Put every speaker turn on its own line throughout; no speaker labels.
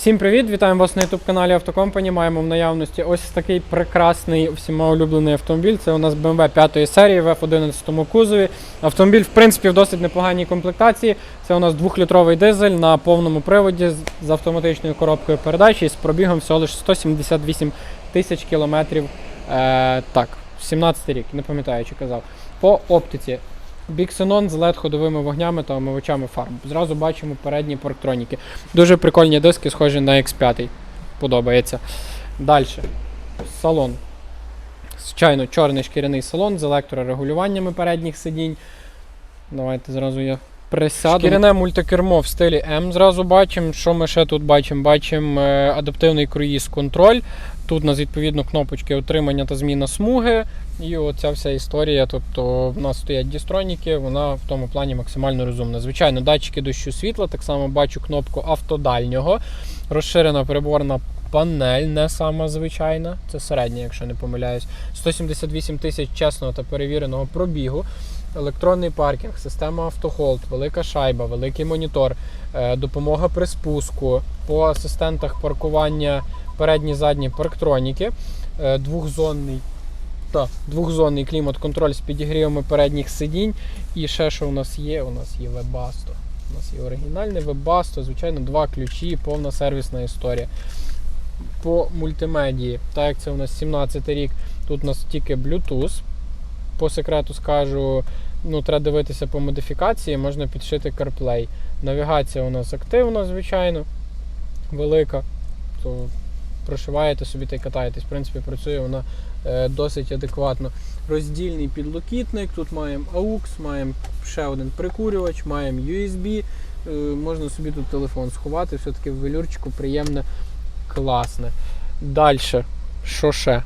Всім привіт! Вітаємо вас на youtube каналі Автокомпані. Маємо в наявності ось такий прекрасний всіма улюблений автомобіль. Це у нас BMW 5 серії в F11 кузові. Автомобіль, в принципі, в досить непоганій комплектації. Це у нас 2-літровий дизель на повному приводі з- автоматичною коробкою передач і з пробігом всього лише 178 тисяч кілометрів. Е, так, 17 рік, не пам'ятаю, чи казав. По оптиці. Біксенон з LED ходовими вогнями та омивачами фарм. Зразу бачимо передні парктроніки. Дуже прикольні диски, схожі на X5. Подобається. Далі. Салон. Звичайно, чорний шкіряний салон з електрорегулюваннями передніх сидінь. Давайте зразу я присяду. Шкіряне мультикермо в стилі М зразу бачимо. Що ми ще тут бачимо? Бачимо е, адаптивний круїз контроль. Тут у нас відповідно кнопочки отримання та зміна смуги. І оця вся історія. Тобто в нас стоять дістроніки, вона в тому плані максимально розумна. Звичайно, датчики дощу світла, так само бачу кнопку автодальнього, розширена приборна панель, не сама звичайна, це середня, якщо не помиляюсь. 178 тисяч чесного та перевіреного пробігу. Електронний паркінг, система автохолд, велика шайба, великий монітор, е, допомога при спуску, по асистентах паркування передні задні парктроніки, е, двохзонний та, двохзонний клімат-контроль з підігрівами передніх сидінь. І ще що у нас є? У нас є Webasto. У нас є оригінальне Webasto, звичайно, два ключі, повна сервісна історія. По мультимедії, так як це у нас 17 рік, тут у нас тільки Bluetooth. По секрету скажу, ну, треба дивитися по модифікації, можна підшити CarPlay. Навігація у нас активна, звичайно, велика. То прошиваєте собі та й катаєтесь. В принципі, працює вона е, досить адекватно. Роздільний підлокітник, тут маємо AUX, маємо ще один прикурювач, маємо USB. Е, можна собі тут телефон сховати, все-таки в велюрчику приємне, класне. Далі, що ще?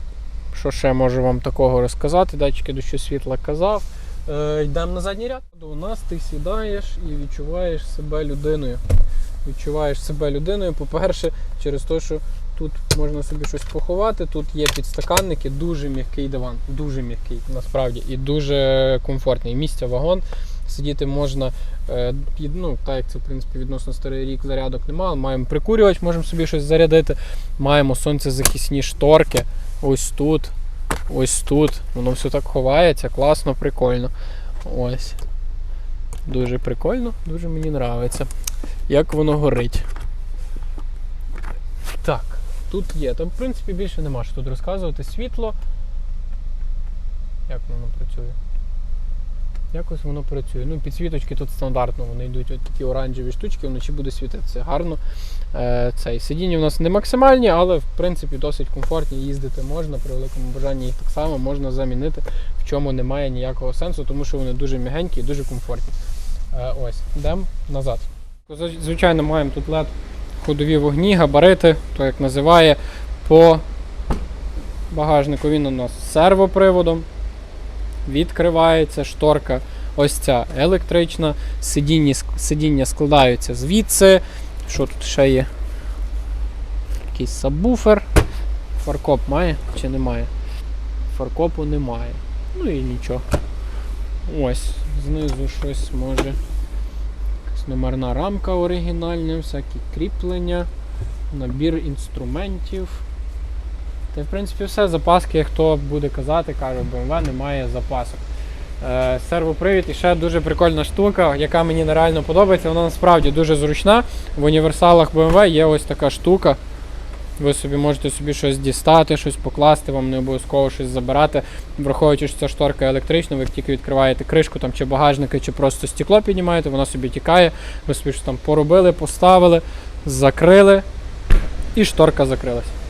Що ще можу вам такого розказати? Датчики дощу світла казав. Е, йдемо на задній ряд. У нас ти сідаєш і відчуваєш себе людиною. Відчуваєш себе людиною, по-перше, через те, що тут можна собі щось поховати, тут є підстаканники, дуже м'який диван, дуже м'який насправді і дуже комфортний. Місця вагон. Сидіти можна, е, ну, так як це в принципі відносно старий рік зарядок немає. Маємо прикурювач, можемо собі щось зарядити. Маємо сонцезахисні шторки. Ось тут, ось тут. Воно все так ховається, класно, прикольно. Ось. Дуже прикольно, дуже мені подобається. Як воно горить. Так, тут є. Там, в принципі, більше нема що тут розказувати. Світло. Як воно працює? Якось воно працює. Ну, підсвіточки тут стандартно, вони йдуть от такі оранжеві штучки, вночі буде світитися гарно. Е, цей. Сидіння в нас не максимальні, але в принципі досить комфортні. Їздити можна, при великому бажанні їх так само можна замінити, в чому немає ніякого сенсу, тому що вони дуже м'ягенькі і дуже комфортні. Е, ось, йдемо назад. Звичайно, маємо тут LED ходові вогні, габарити, то як називає, по багажнику він у нас з сервоприводом. Відкривається шторка. Ось ця електрична. Сидіння, сидіння складаються звідси. Що тут ще є? Якийсь сабвуфер. Фаркоп має чи немає? Фаркопу немає. Ну і нічого. Ось, знизу щось може. Якась номерна рамка оригінальна, всякі кріплення, набір інструментів. Та в принципі все. Запаски, хто буде казати, каже, BMW немає запасок. Е, сервопривід і ще дуже прикольна штука, яка мені нереально подобається. Вона насправді дуже зручна. В універсалах BMW є ось така штука. Ви собі можете собі щось дістати, щось покласти, вам не обов'язково щось забирати. Враховуючи, що ця шторка електрична, ви тільки відкриваєте кришку там, чи багажника, чи просто стекло піднімаєте, вона собі тікає, ви собі щось там поробили, поставили, закрили, і шторка закрилась.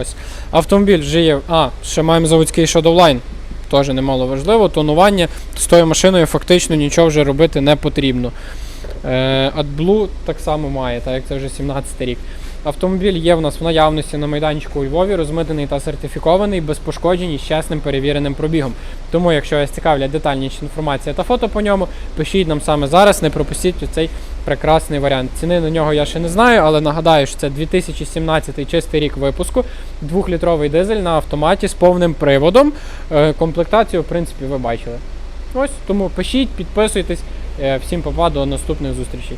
Ось. Автомобіль вже є. А, ще маємо заводський Shadowline. Теж немало важливо. Тонування з тою машиною фактично нічого вже робити не потрібно. Е, AdBlue так само має, так як це вже 17 рік. Автомобіль є в нас в наявності на майданчику у Львові, розмитений та сертифікований, без пошкоджень і з чесним перевіреним пробігом. Тому, якщо вас цікавлять детальніша інформація та фото по ньому, пишіть нам саме зараз, не пропустіть цей прекрасний варіант. Ціни на нього я ще не знаю, але нагадаю, що це 2017 чистий рік випуску, двохлітровий дизель на автоматі з повним приводом. Е, Комплектацію, в принципі, ви бачили. Ось тому пишіть, підписуйтесь. Е, Всім попа до наступних зустрічей.